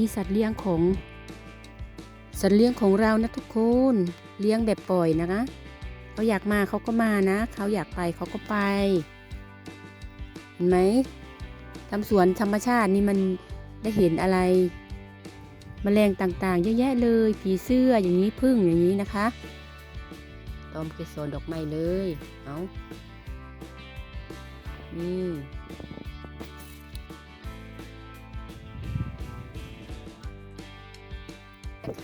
นี้สัตว์เลี้ยงของ สัตว์เลี้ยงของเรานะทุกคนเลี้ยงแบบปล่อยนะคะเขาอยากมาเขาก็มานะ เขาอยากไปเขาก็ไป เห็นไหมทำสวนธรรมชาตินี่มันได้เห็นอะไรแมลงต่างๆเยอะแยะเลยผีเสื้ออย่างนี้พึ่งอย่างนี้นะคะตอมเกสรดอกไม้เลย เอานี่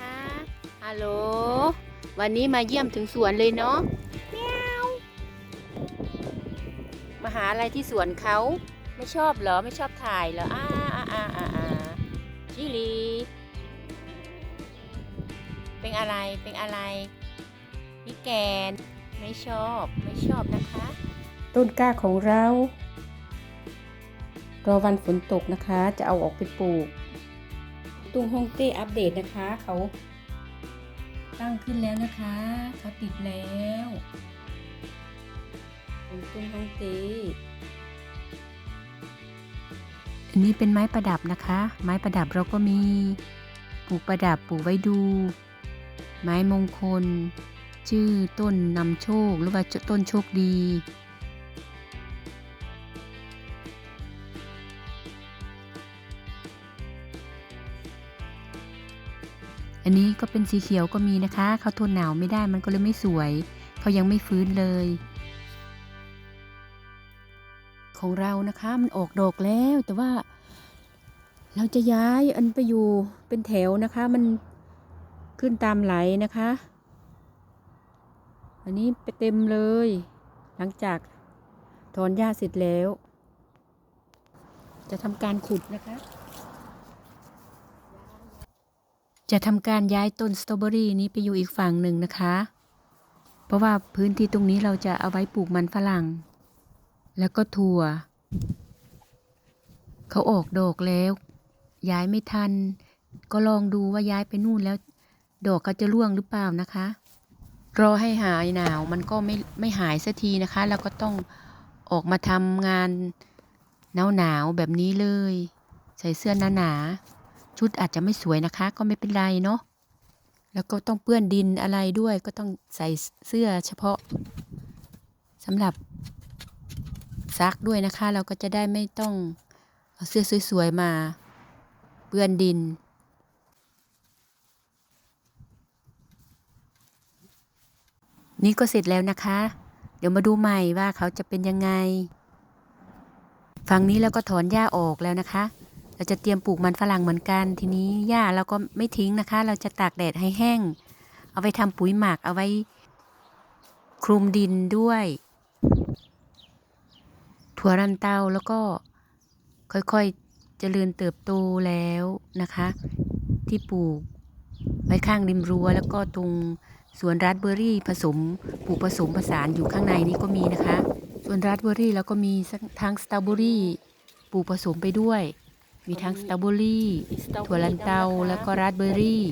คะฮัลโหล วันนี้มาเยี่ยมถึงสวนเลยเนาะมาหาอะไรที่สวนเขาไม่ชอบเหรอไม่ชอบถ่ายเหรออ่าอ่าอ่าอ่าอ่าชิลี เป็นอะไรเป็นอะไรพี่แกนไม่ชอบไม่ชอบนะคะ ต้นกล้าของเรารอวันฝนตกนะคะ จะเอาออกไปปลูก ตุ้งฮงเต้อัปเดตนะคะ เขาตั้งขึ้นแล้วนะคะ เขาติดแล้วตุ้งตุงฮงเต้อันนี้เป็นไม้ประดับนะคะ ไม้ประดับเราก็มีปลูกประดับปลูกไว้ดู ไม้มงคล ชื่อต้นนำโชค หรือว่าต้นโชคดี อันนี้ก็เป็นสีเขียวก็มีนะคะเขาทนหนาวไม่ได้มันก็เลยไม่สวย เขายังไม่ฟื้นเลย ของเรานะคะมันออกดอกแล้วแต่ว่า เราจะย้ายอันไปอยู่เป็นแถวนะคะ มันขึ้นตามไหลนะคะ อันนี้ไปเต็มเลย หลังจากถอนหญ้าเสร็จแล้ว จะทำการขุดนะคะ จะทำการย้ายต้นสตรอเบอรี่นี้ไปอยู่อีกฝั่งหนึ่งนะคะ เพราะว่าพื้นที่ตรงนี้เราจะเอาไว้ปลูกมันฝรั่ง แล้วก็ถั่ว เขาออกดอกแล้ว ย้ายไม่ทัน ก็ลองดูว่าย้ายไปนู่นแล้ว ดอกเขาจะร่วงหรือเปล่านะคะ รอให้หายหนาวมันก็ไม่ไม่หายสักทีนะคะแล้วก็ต้องออกมาทำงานหนาวหนาวๆแบบนี้เลย ใส่เสื้อหนาหนาๆ ชุดอาจจะไม่สวยนะคะ ก็ไม่เป็นไรเนาะแล้วก็ต้องเปื้อนดินอะไรด้วย ก็ต้องใส่เสื้อเฉพาะสำหรับซักด้วยนะคะ เราก็จะได้ไม่ต้องเอาเสื้อสวยๆมา เปื้อนดิน นี่ก็เสร็จแล้วนะคะ เดี๋ยวมาดูใหม่ว่าเขาจะเป็นยังไง ฝั่งนี้เราก็ถอนหญ้าออกแล้วนะคะ เราจะเตรียมปลูกมันฝรั่งเหมือนกัน ทีนี้หญ้าเราก็ไม่ทิ้งนะคะ เราจะตากแดดให้แห้ง เอาไปทำปุ๋ยหมักเอาไว้คลุมดินด้วย ถั่วรันเตาแล้วก็ค่อยๆเจริญเติบโตแล้วนะคะ ที่ปลูกไว้ข้างริมรั้ว แล้วก็ตรงสวนราสเบอร์รี่ผสมปลูกผสมผสานอยู่ข้างในนี้ก็มีนะคะสวนราสเบอร์รี่แล้วก็มีทั้งสตรอเบอรี่ปลูกผสมไปด้วย มีทั้งสตรอเบอรี่ถั่วลันเตาแล้วก็ราสเบอร์รี่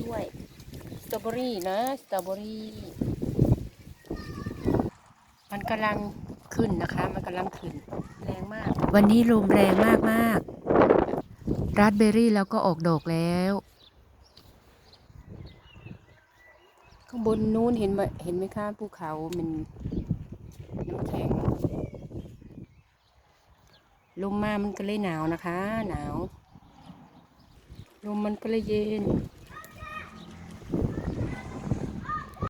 สตรอเบอรี่นะสตรอเบอรี่มันกำลังขึ้นนะคะ มันกำลังขึ้นแรงมาก วันนี้ลมแรงมากมากๆราสเบอร์รี่แล้วก็ออกดอกแล้วข้างบนนู้นเห็นไหมเห็นไหมคะภูเขามันน้ำแข็งลมมามันก็เลยหนาวนะคะ หนาว ลมมันก็เลยเย็น